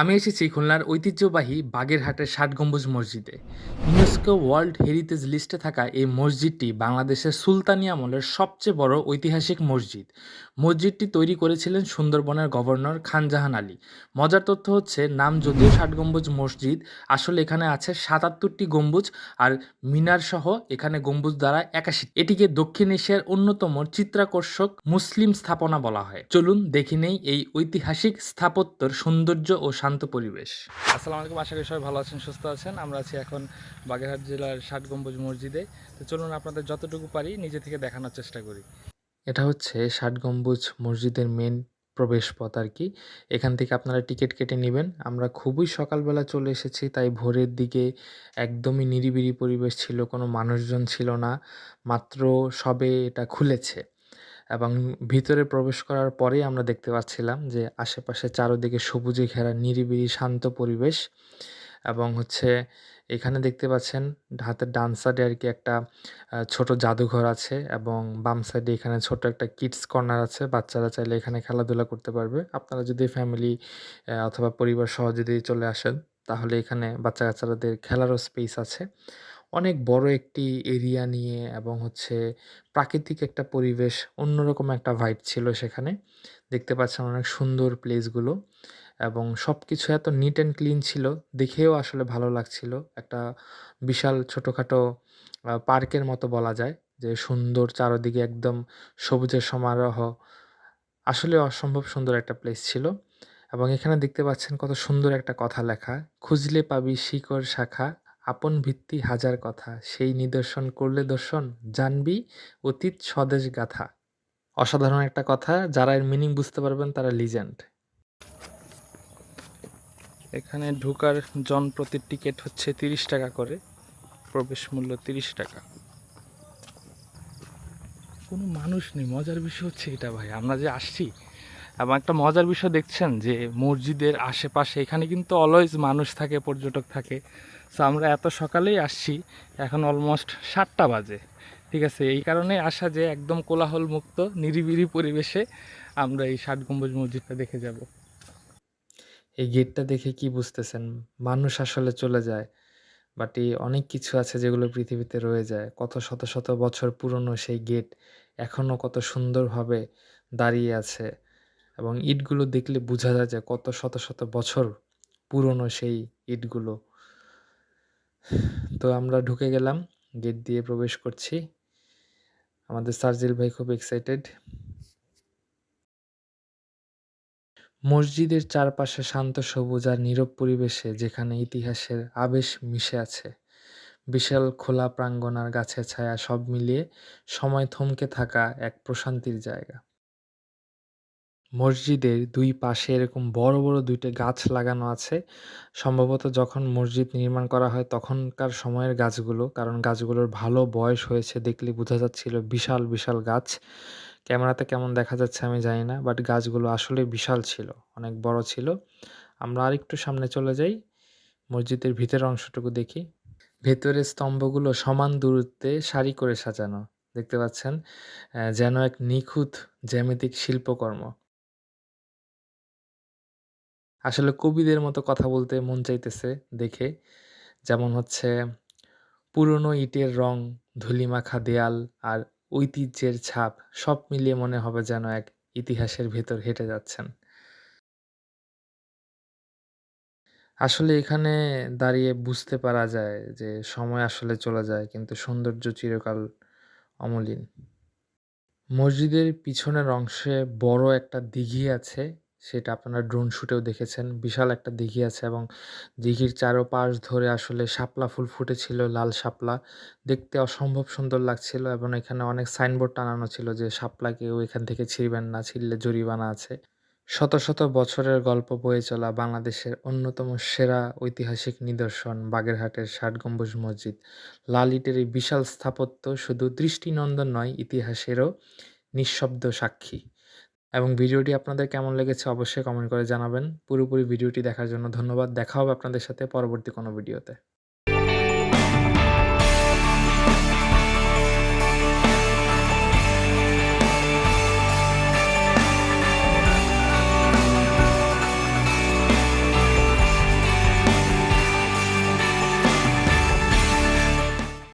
আমি এসেছি খুলনার ঐতিহ্যবাহী বাগেরহাটের ষাট গম্বুজ মসজিদে। ইউনেস্কো ওয়ার্ল্ড হেরিটেজ লিস্টে থাকা এই মসজিদটি বাংলাদেশের সুলতানি আমলের সবচেয়ে বড় ঐতিহাসিক মসজিদ। মসজিদটি তৈরি করেছিলেন সুন্দরবনের গভর্নর খানজাহান আলী। মজার তথ্য হচ্ছে, নাম যদিও ষাট গম্বুজ মসজিদ, আসলে এখানে আছে সাতাত্তরটি গম্বুজ আর মিনার সহ এখানে গম্বুজ দ্বারা একাশি। এটিকে দক্ষিণ এশিয়ার অন্যতম চিত্রাকর্ষক মুসলিম স্থাপনা বলা হয়। চলুন দেখি নেই এই ঐতিহাসিক স্থাপত্যর সৌন্দর্য ও শান্ত পরিবেশ। আসসালামু আলাইকুম আশা করি সবাই ভালো আছেন সুস্থ আছেন। আমরা আছি এখন বাগেরহাট জেলার ষাট গম্বুজ মসজিদে। তো চলুন আপনাদের যতটুকু পারি নিজে থেকে দেখানোর চেষ্টা করি। এটা হচ্ছে ষাট গম্বুজ মসজিদের মেন প্রবেশপথ আর কি। এখান থেকে আপনারা টিকিট কেটে নেবেন। আমরা খুবই সকালবেলা চলে এসেছি তাই ভোরের দিকে একদমই নিরিবিলি পরিবেশ ছিল কোনো মানুষজন ছিল না। মাত্র সবে এটা খুলেছে। এবং ভিতরে প্রবেশ করার পরেই আমরা দেখতে পাচ্ছিলাম যে আশেপাশে চারোদিকে সবুজে ঘেরা নিরিবিলি শান্ত পরিবেশ এবং হচ্ছে এখানে দেখতে পাচ্ছেন হাতের ডান সাইডে আর কি একটা ছোট জাদুঘর আছে এবং বাম সাইডে এখানে ছোট একটা কিডস কর্নার আছে। বাচ্চারা চাইলে এখানে খেলাধুলা করতে পারবে। আপনারা যদি ফ্যামিলি অথবা পরিবার সহ যদি চলে আসেন, তাহলে এখানে বাচ্চা কাচ্চাদের খেলারও স্পেস আছে। অনেক বড় একটি এরিয়া নিয়ে এবং হচ্ছে প্রাকৃতিক একটা পরিবেশ অন্যরকম একটা ভাইব ছিল সেখানে। দেখতে পাচ্ছেন অনেক সুন্দর প্লেসগুলো এবং সব কিছু এত নিট অ্যান্ড ক্লিন ছিল। দেখেও আসলে ভালো লাগছিল। একটা বিশাল ছোটোখাটো পার্কের মতো বলা যায় যে সুন্দর চারদিকে একদম সবুজের সমারোহ। আসলে অসম্ভব সুন্দর একটা প্লেস ছিল এবং এখানে দেখতে পাচ্ছেন কত সুন্দর একটা কথা লেখা। খুঁজলে পাবি শিকড় শাখা। আপন ভিত্তি হাজার কথা। সেই নিদর্শন করলে দর্শন, জানবি অতীত স্বদেশ গাথা। অসাধারণ একটা কথা, যারা এর মিনিং বুঝতে পারবেন তারা লিজেন্ড এখানে ঢুকার জন প্রতি টিকিট হচ্ছে তিরিশ টাকা করে, প্রবেশ মূল্য তিরিশ টাকা। কোনো মানুষ নেই, মজার বিষয় হচ্ছে এটা ভাই, আমরা যে আসছি এবং একটা মজার বিষয় দেখছেন যে মসজিদের আশেপাশে এখানে কিন্তু অলওয়েজ মানুষ থাকে, পর্যটক থাকে। সো আমরা এত সকালেই আসছি, এখন অলমোস্ট সাতটা বাজে। ঠিক আছে, এই কারণে আসা যে একদম কোলাহল মুক্ত নিরিবিলি পরিবেশে আমরা এই ষাট গম্বুজ মসজিদটা দেখে যাব। এই গেটটা দেখে কি বুঝতেছেন? মানুষ আসলে চলে যায় বাট এই অনেক কিছু আছে যেগুলো পৃথিবীতে রয়ে যায়। কত শত শত বছর পুরনো সেই গেট এখনও কত সুন্দরভাবে দাঁড়িয়ে আছে। এবং ইটগুলো দেখলে বোঝা যায় যে কত শত শত বছর পুরনো সেই ইটগুলো। তো আমরা ঢুকে গেলাম, গেট দিয়ে প্রবেশ করছি। আমাদের সার্জিল ভাই খুব এক্সাইটেড মসজিদের চারপাশে শান্ত, সবুজ আর নীরব পরিবেশে যেখানে ইতিহাসের আবেশ মিশে আছে। বিশাল খোলা প্রাঙ্গণ আর গাছের ছায়া সব মিলিয়ে সময় থমকে থাকা এক প্রশান্তির জায়গা। মসজিদের দুই পাশে এরকম বড় বড় দুইটা গাছ লাগানো আছে। সম্ভবত যখন মসজিদ নির্মাণ করা হয় তখনকার সময়ের গাছগুলো, কারণ গাছগুলোর ভালো বয়স হয়েছে দেখলে বোঝা যাচ্ছিল বিশাল বিশাল গাছ। ক্যামেরাতে কেমন দেখা যাচ্ছে আমি জানি না বাট গাছগুলো আসলে বিশাল ছিল, অনেক বড় ছিল। আমরা আরেকটু সামনে চলে যাই, মসজিদের ভিতরের অংশটুকু দেখি। ভেতরের স্তম্ভগুলো সমান দূরত্বে সারি করে সাজানো, দেখতে পাচ্ছেন? যেন এক নিখুঁত জ্যামিতিক শিল্পকর্ম। আসলে কবিদের মতো কথা বলতে মন চাইতেছে দেখে। যেমন হচ্ছে, পুরনো ইটের রং ধুলিমাখা দেয়াল আর ঐতিহ্যের ছাপ সব মিলিয়ে মনে হবে যেন এক ইতিহাসের ভেতর হেঁটে যাচ্ছেন। আসলে এখানে দাঁড়িয়ে বুঝতে পারা যায় যে সময় আসলে চলে যায়, কিন্তু সৌন্দর্য চিরকাল অমলিন। মসজিদের পিছনের অংশে বড় একটা দিঘি আছে সেটা আপনারা ড্রোন শুটেও দেখেছেন। বিশাল একটা দিঘি আছে এবং দিঘির চারোপাশ ধরে আসলে শাপলা ফুল ফুটেছিল, লাল শাপলা। দেখতে অসম্ভব সুন্দর লাগছিল এবং এখানে অনেক সাইনবোর্ড টানানো ছিল যে শাপলা কেউ এখান থেকে ছিঁড়বেন না, ছিঁড়লে জরিমানা আছে। শত শত বছরের গল্প বয়ে চলা বাংলাদেশের অন্যতম সেরা ঐতিহাসিক নিদর্শন বাগেরহাটের ষাট গম্বুজ মসজিদ। লাল ইটের এই বিশাল স্থাপত্য শুধু দৃষ্টিনন্দন নয়, ইতিহাসেরও নিঃশব্দ সাক্ষী। এবং ভিডিওটি আপনাদের কেমন লেগেছে অবশ্যই কমেন্ট করে জানাবেন। পুরোপুরি ভিডিওটি দেখার জন্য ধন্যবাদ। দেখা হবে আপনাদের সাথে পরবর্তী কোনো ভিডিওতে।